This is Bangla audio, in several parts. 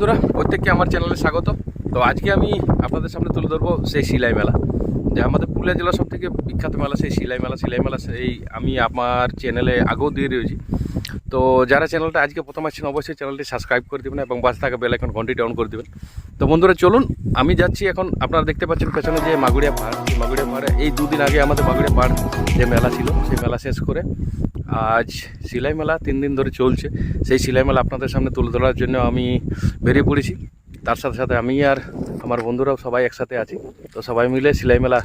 বন্ধুরা, প্রত্যেককে আমার চ্যানেলে স্বাগত। তো আজকে আমি আপনাদের সামনে তুলে ধরবো সেই সিলাই মেলা। যে আমাদের পুরুলিয়া জেলার সব থেকে বিখ্যাত মেলা সেই সিলাই মেলা। সিলাই মেলা সেই আমি আমার চ্যানেলে আগেও দিয়ে রয়েছি। তো যারা চ্যানেলটা আজকে প্রথম আসছেন, অবশ্যই চ্যানেলটি সাবস্ক্রাইব করে দেবেন এবং বাস থাকা বেল এখন ঘন্টি ডাউন করে দেবেন। তো বন্ধুরা, চলুন, আমি যাচ্ছি এখন, আপনারা দেখতে পাচ্ছেন পেছনে যে মাগুড়িয়া পাহাড়। মাগুড়িয়া পাহাড়ে, এই দুদিন আগে আমাদের মাগুড়িয়া পাহাড় যে মেলা ছিল, সেই মেলা শেষ করে আজ সিলাই মেলা তিন দিন ধরে চলছে। সেই সিলাই মেলা আপনাদের সামনে তুলে ধরার জন্য আমি বেরিয়ে পড়েছি। তার সাথে সাথে আমি আর আমার বন্ধুরাও সবাই একসাথে আছি। তো সবাই মিলে সিলাই মেলা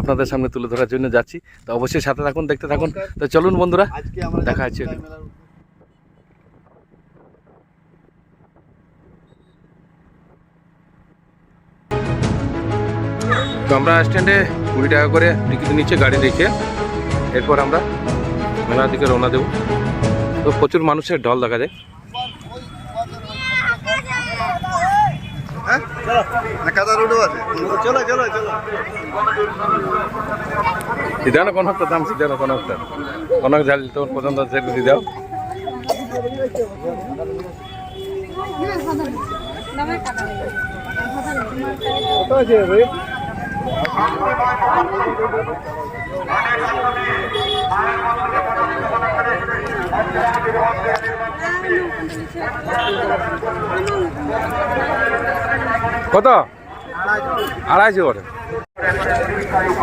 আপনাদের সামনে তুলে ধরার জন্য যাচ্ছি। তো অবশ্যই সাথে থাকুন দেখতে থাকুন। তো চলুন বন্ধুরা দেখা যাচ্ছি হচ্ছে। তো আমরা স্ট্যান্ডে কুড়ি টাকা করে টিকিট নিচ্ছে গাড়ি রেখে এরপর আমরা মেলার দিকে রওনা দেবো। তো প্রচুর মানুষের ঢল দেখা যায়। হ্যাঁ? না কাদা রোডও আছে। চলো চলো চলো। সিধা কোনো একটা দাম সিধা কোনো একটা কোনো ঝাল তোর পছন্দ আছে দিয়ে দাও আছে কত? আড়াইশো করে।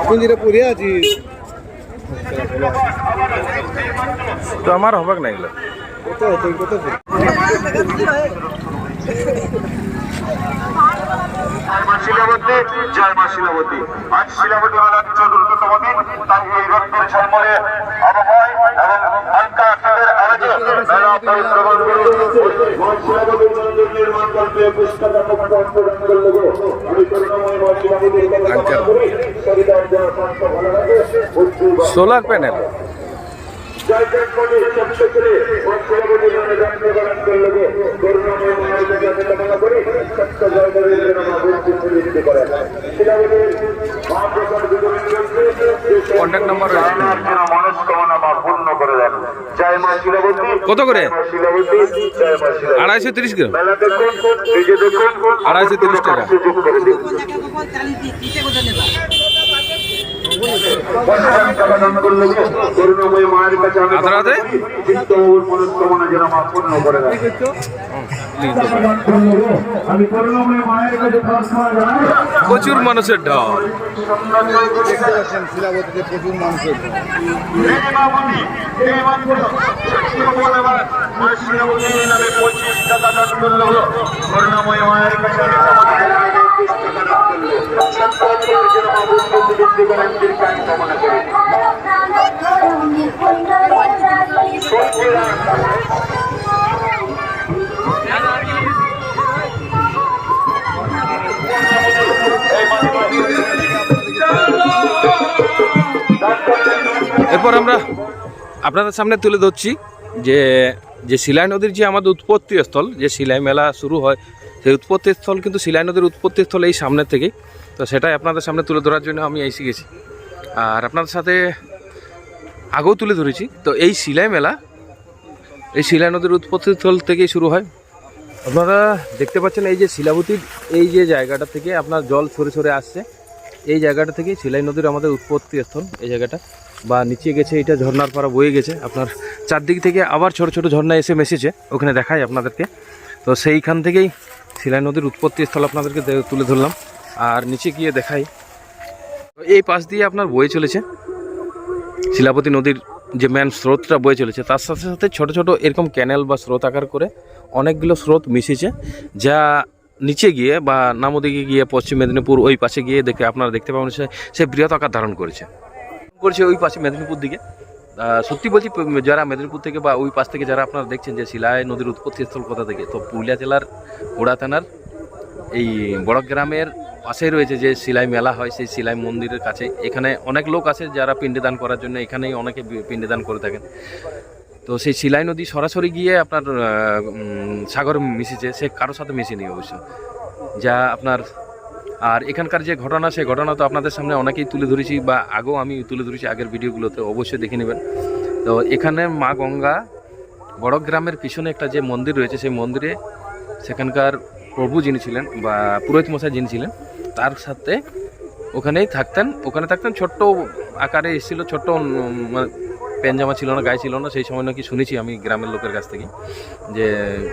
পুঞ্জিরে পড়ে আছি। তো আমার হবে না এগুলো। কত তুই কত শিলাবতী জয় মা শিলাবতী। আজ শিলাবতী মেলার চতুর্থতম তাই এই রক্তের ঝলমলে আবহাওয়ায় এবং হালকা আকাশের আওয়াজে মেলা পরিশ্রমণ করে মা শিলাবতীর মন্দির নির্মাণ করতে পুষ্কর প্রদান করলে গো আমি করুণাময় মা শিলাবতীর কথা কামনা করি শরীরের যেন স্বাস্থ্য ভালো থাকে বুদ্ধি বা- সোলার প্যানেল করে করুণাময় কামনা করি সত্য জয় করে যেন মা বুদ্ধি শিলাবতীর মহাপ্রসাদ বিতরণ করতে রয়েছে। মনস্কামনা মা পূর্ণ করে দেন। জয় মা শিলাবতী। কত করে? শিলাবতী জয় মা শিলাবতী। আড়াইশো তিরিশ গ্রাম মেলা দেখুন নিজে দেখুন। আড়াইশো তিরিশ টাকা। সুযোগ করে দিন ভগবান টাকা দান করলে গো, করুণাময় মায়ের কাছে আমি আদর আদে? চিত্ত ও মনস্কামনা যেন মা পূর্ণ করে দেন আমি করুণাময় মায়ের কাছে এরপর আমরা আপনাদের সামনে তুলে ধরছি যে যে শিলাই নদীর যে আমাদের উৎপত্তি স্থল যে শিলাই মেলা শুরু হয়, সেই উৎপত্তি স্থল কিন্তু শিলাই নদীর উৎপত্তি স্থল এই সামনে থেকেই। তো সেটাই আপনাদের সামনে তুলে ধরার জন্য আমি এসে গেছি আর আপনাদের সাথে আগেও তুলে ধরেছি। তো এই শিলাই মেলা, এই শিলাই নদীর উৎপত্তি স্থল থেকেই শুরু হয়। আপনারা দেখতে পাচ্ছেন এই যে শিলাবতীর এই যে জায়গাটা থেকে আপনার জল সরে সরে আসছে, এই জায়গাটা থেকে শিলাই নদীর আমাদের উৎপত্তি স্থল এই জায়গাটা। বা নিচে গেছে, এটা ঝর্নার পাড়া বয়ে গেছে। আপনার চারদিক থেকে আবার ছোট ছোট ঝর্ণা এসে মেশেছে, ওখানে দেখায় আপনাদেরকে। তো সেইখান থেকেই শিলাই নদীর উৎপত্তি স্থল আপনাদেরকে তুলে ধরলাম। আর নিচে গিয়ে দেখাই। এই পাশ দিয়ে আপনার বয়ে চলেছে। শিলাপতি নদীর যে ম্যান স্রোতটা বয়ে চলেছে, তার সাথে সাথে ছোট ছোট এরকম ক্যানেল বা স্রোত আকার করে অনেকগুলো স্রোত মিশেছে যা নিচে গিয়ে বা নামদিকে গিয়ে পশ্চিম মেদিনীপুর ওই পাশে গিয়ে দেখে আপনারা দেখতে পাবেন, সে সে বৃহৎ আকার ধারণ করেছে। করেছে ওই পাশে মেদিনীপুর দিকে। সত্যি বলছি যারা মেদিনীপুর থেকে বা ওই পাশ থেকে যারা আপনারা দেখছেন যে শিলায় নদীর উৎপত্তি স্থল কোথা থেকে, তো পুরুলিয়া জেলার গোড়া থানার এই বড় গ্রামের পাশেই রয়েছে যে সিলাই মেলা হয়, সেই সিলাই মন্দিরের কাছে। এখানে অনেক লোক আছে যারা পিণ্ডদান করার জন্য, এখানেই অনেকে পিণ্ডদান করে থাকেন। তো সেই শিলাই নদী সরাসরি গিয়ে আপনার সাগর মিশেছে সে কারোর সাথে মিশেনি অবশ্য। যা আপনার, আর এখানকার যে ঘটনা সেই ঘটনা তো আপনাদের সামনে অনেকেই তুলে ধরেছি বা আগেও আমি তুলে ধরেছি, আগের ভিডিওগুলোতে অবশ্যই দেখে নেবেন। তো এখানে মা গঙ্গা বড় গ্রামের পিছনে একটা যে মন্দির রয়েছে, সেই মন্দিরে সেখানকার প্রভু যিনি ছিলেন বা পুরোহিত মশাই যিনি ছিলেন তার সাথে ওখানেই থাকতেন। ওখানে থাকতেন ছোট্ট আকারে এসেছিল ছোট্ট উম, মানে প্যানজামা ছিল না গায়ে ছিল না, সেই সময় নাকি শুনেছি আমি গ্রামের লোকের কাছ থেকে যে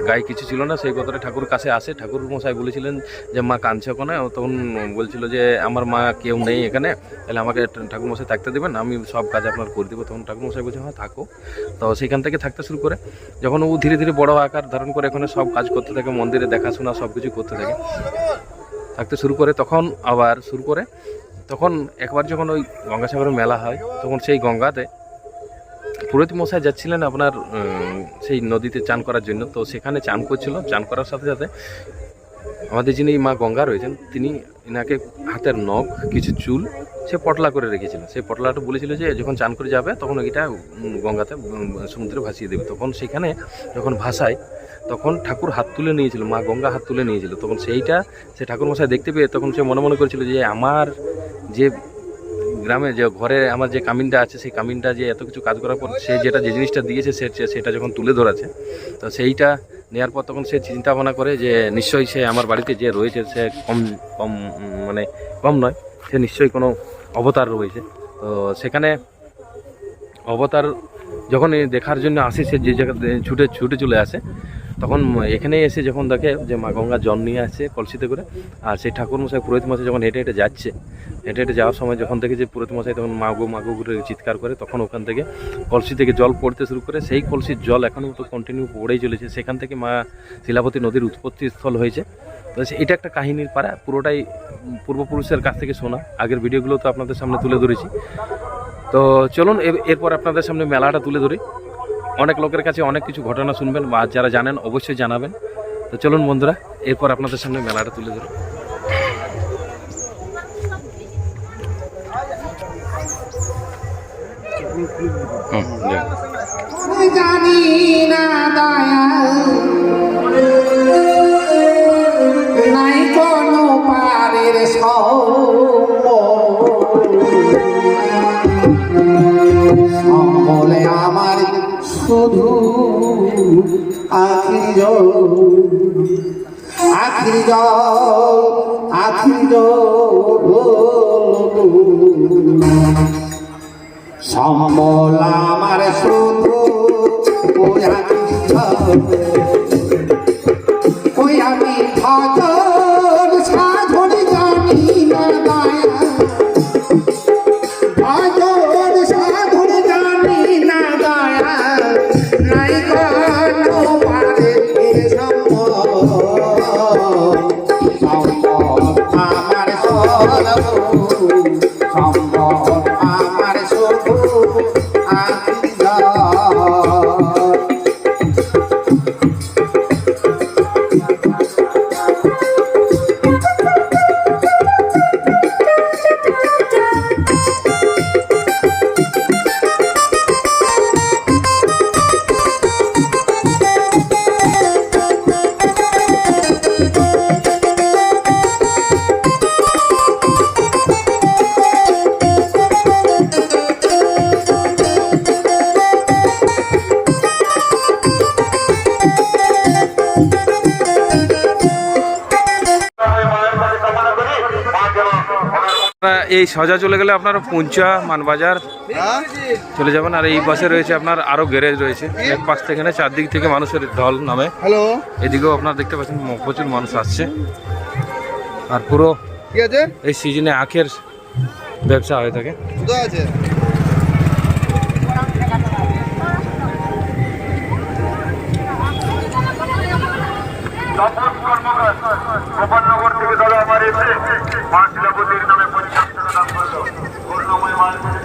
গায়ে কিছু ছিল না, সেই কথাটা ঠাকুর কাছে আসে। ঠাকুর মশাই বলেছিলেন যে, মা কাঁদছে ওখানে তখন বলছিল যে, আমার মা কেউ নেই এখানে, তাহলে আমাকে ঠাকুর মশাই থাকতে দেবেন, আমি সব কাজ আপনার করে দেবো। তখন ঠাকুর মশাই বলছে হ্যাঁ থাকো। তো সেখান থেকে থাকতে শুরু করে, যখন ও ধীরে ধীরে বড় আকার ধারণ করে এখানে সব কাজ করতে থাকে, মন্দিরে দেখাশোনা সব কিছু করতে থাকে, থাকতে শুরু করে, তখন আবার শুরু করে, তখন একবার যখন ওই গঙ্গাসাগরের মেলা হয়, তখন সেই গঙ্গাতে পুরোহিত মশাই যাচ্ছিলেন আপনার সেই নদীতে চান করার জন্য। তো সেখানে চান করছিল, চান করার সাথে সাথে আমাদের যিনি মা গঙ্গা রয়েছেন, তিনি এনাকে হাতের নখ, কিছু চুল, সে পটলা করে রেখেছিলেন। সেই পটলাটা বলেছিল যে, যখন চান করে যাবে, তখন এটা গঙ্গাতে সমুদ্রে ভাসিয়ে দেবে। তখন সেখানে যখন ভাসায়, তখন ঠাকুর হাত তুলে নিয়েছিল, মা গঙ্গা হাত তুলে নিয়েছিল। তখন সেইটা সে ঠাকুর মশাই দেখতে পেয়ে তখন সে মনে মনে করেছিল যে, আমার যে গ্রামে যে ঘরে আমার যে কামিনটা আছে, সেই কামিনটা যে এত কিছু কাজ করার পর সে যেটা যে জিনিসটা দিয়েছে, সে সেটা যখন তুলে ধরেছে, তো সেইটা নেওয়ার পর তখন সে চিন্তা ভাবনা করে যে নিশ্চয়ই সে আমার বাড়িতে যে রয়েছে, সে কম কম মানে কম নয়, সে নিশ্চয়ই কোনো অবতার রয়েছে। তো সেখানে অবতার যখন দেখার জন্য আসে, সে যে জায়গা ছুটে ছুটে চলে আসে তখন এখানে এসে যখন দেখে যে মা গঙ্গা জল নিয়ে আসছে কলসিতে করে, আর সেই ঠাকুর মশাই পুরোহিত মশাই যখন হেঁটে হেঁটে যাচ্ছে, হেঁটে হেঁটে যাওয়ার সময় যখন দেখে যে পুরোহিত মশাই তখন মা মাগো মাগো করে চিৎকার করে, তখন ওখান থেকে কলসি থেকে জল পড়তে শুরু করে, সেই কলসির জল এখনও তো কন্টিনিউ পড়েই চলেছে। সেখান থেকে মা শিলাপতি নদীর উৎপত্তি স্থল হয়েছে। তো এটা একটা কাহিনীর পাড়া, পুরোটাই পূর্বপুরুষের কাছ থেকে শোনা। আগের ভিডিওগুলো তো আপনাদের সামনে তুলে ধরেছি। তো চলুন এর- এরপর আপনাদের সামনে মেলাটা তুলে ধরি। অনেক লোকের কাছে অনেক কিছু ঘটনা শুনবেন বা যারা জানেন অবশ্যই জানাবেন। তো চলুন বন্ধুরা এরপর আপনাদের সামনে মেলাটা তুলে ধরুন জানি না দয়াল। শুধু আখির জল আখির জল আখির জল। সম্বল আমার শুধু আমি আমার এই সজা চলে গেলে আপনার পুঞ্চা মানবাজার। চলে যাবেন আর এই পাশে রয়েছে আপনার আরও গ্যারেজ রয়েছে। এক পাশ থেকে না চারদিক থেকে মানুষের ঢল নামে। হ্যালো এদিকেও আপনার দেখতে পাচ্ছেন প্রচুর মানুষ আসছে। আর পুরো ঠিক আছে? এই সিজনে আখের ব্যবসা হয়ে থাকে। আছে? কর্মকার গোপালনগর থেকে দাদা আমার এসে মা শিলাপতির নামে পঞ্চাশ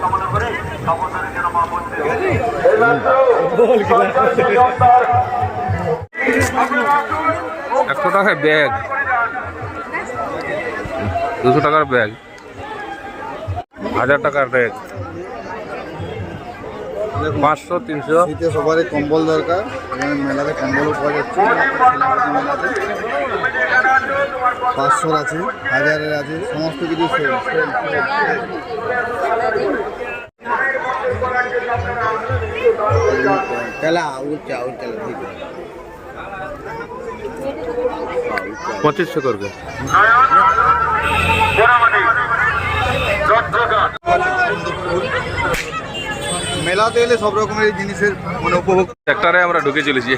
কামনা করে একশো টাকার ব্যাগ। দুশো টাকার ব্যাগ। হাজার টাকার ব্যাগ। পাঁচশো তিনশো। শীতে সবারই কম্বল দরকার। এখানে মেলাতে কম্বলও পাওয়া যাচ্ছে। মেলাতে। পাঁচশোর আছে হাজারের আছে সমস্ত কিছু সেল সেল चला उल्टा उल्टा ठीक है পঁচিশশো করবে মেলাতে এলে সব রকমের জিনিসের মানে উপভোগ সেক্টরে আমরা ঢুকে চলেছি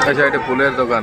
আচ্ছা এটা ফুলের দোকান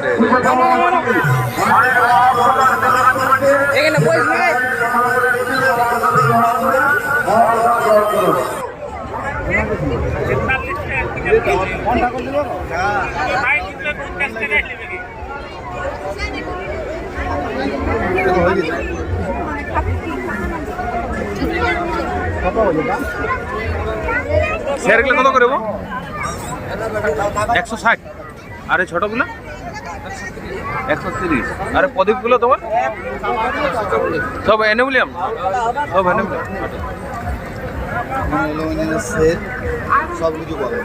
আরে স্যারগুলো কত করে গো? একশো ষাট। আর ছোটগুলো একশো তিরিশ আর প্রদীপগুলো তোমার সব অ্যানুমিলিয়াম সব অ্যানুমিলিয়াম সব কিছু পাবে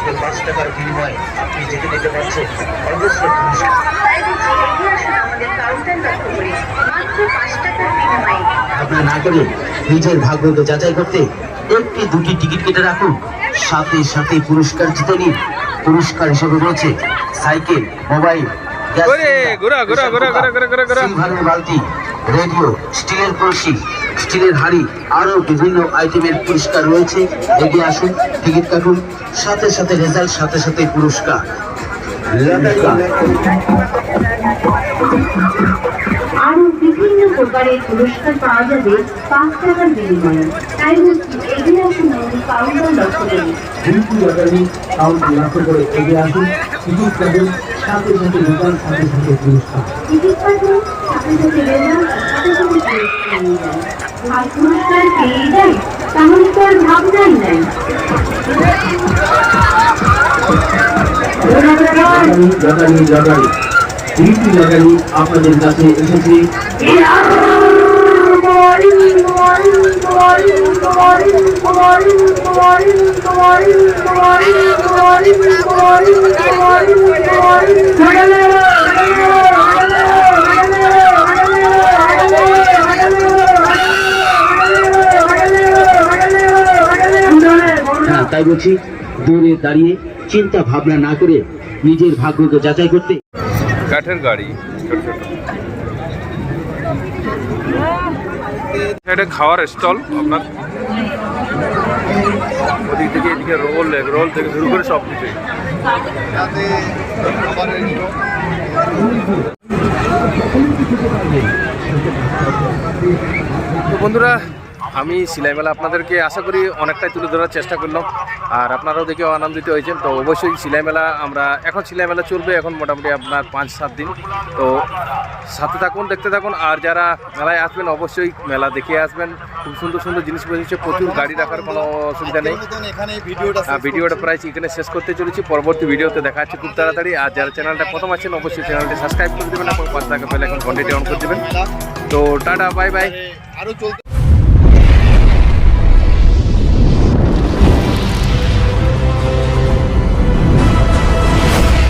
করলে পাঁচ টাকার বিনিময়ে আপনি যেতে দিতে পারছেন অবশ্যই পুরস্কার। তাই বলছি এগিয়ে আসুন আমাদের কাউন্টার লক্ষ্য করে মাত্র পাঁচ টাকার বিনিময়ে ভাবনা না করে নিজের ভাগ্যকে যাচাই করতে একটি দুটি টিকিট কেটে রাখুন। সাথে সাথে পুরস্কার জিতে নিন। পুরস্কার হিসেবে রয়েছে সাইকেল মোবাইল গ্যাস ওরে, সিলিন্ডার, ঘোরা, ঘোরা, প্রেসার ঘোরা, কুকার, ঘোরা, ঘোরা, ঘোরা। সিলভারের বালতি রেডিও স্টিলের কলসি স্টিলের হাড়ি আরও বিভিন্ন আইটেমের পুরস্কার রয়েছে। এগিয়ে আসুন টিকিট কাটুন। সাথে সাথে রেজাল্ট সাথে সাথে পুরস্কার। বিভিন্ন প্রকারের পুরস্কার পাওয়া যাবে পাঁচ টাকার বিনিময়ে। তাই বলছি এগিয়ে আসুন কাউন্টার লক্ষ্য করে। করে এগিয়ে আসুন। টিকিট কাটুন সাথে সাথে দোকান সাথে সাথে পুরস্কার। টিকিট কাটুন সাথে সাথে রেজাল্ট সাথে সাথে পুরস্কার নিয়ে যান আর পুরস্কার পেয়ে যায় তাহলে তো আর ভাবনাই নাই। লাগানি আপনাদের কাছে এসেছে। হ্যাঁ তাই বলছি, দূরে দাঁড়িয়ে চিন্তা ভাবনা না করে নিজের ভাগ্যকে যাচাই করতে। কাঠের গাড়ি, ছোট ছোট। এটা খাওয়ার স্টল, আপনার। ওদিক থেকে এদিকে রোল এগ রোল থেকে শুরু করে সব কিছুই তো বন্ধুরা আমি সিলাই মেলা আপনাদেরকে আশা করি অনেকটাই তুলে ধরার চেষ্টা করলাম। আর আপনারাও দেখে আনন্দিত হয়েছেন। তো অবশ্যই সিলাই মেলা আমরা এখন সিলাই মেলা চলবে এখন মোটামুটি আপনার পাঁচ সাত দিন। তো সাথে থাকুন, দেখতে থাকুন। আর যারা মেলায় আসবেন, অবশ্যই মেলা দেখে আসবেন। খুব সুন্দর সুন্দর জিনিস বেরিয়েছে প্রচুর গাড়ি রাখার কোনো অসুবিধা নেই। ভিডিওটা প্রায় এখানে শেষ করতে চলেছি। পরবর্তী ভিডিওতে দেখা যাচ্ছে খুব তাড়াতাড়ি। আর যারা চ্যানেলটা প্রথম আছেন, অবশ্যই চ্যানেলটি সাবস্ক্রাইব করে দেবেন এবং পাঁচ টাকা পেলে এখন ঘন্টাটি অন করে দেবেন। তো টাটা বাই বাই আরও চলতে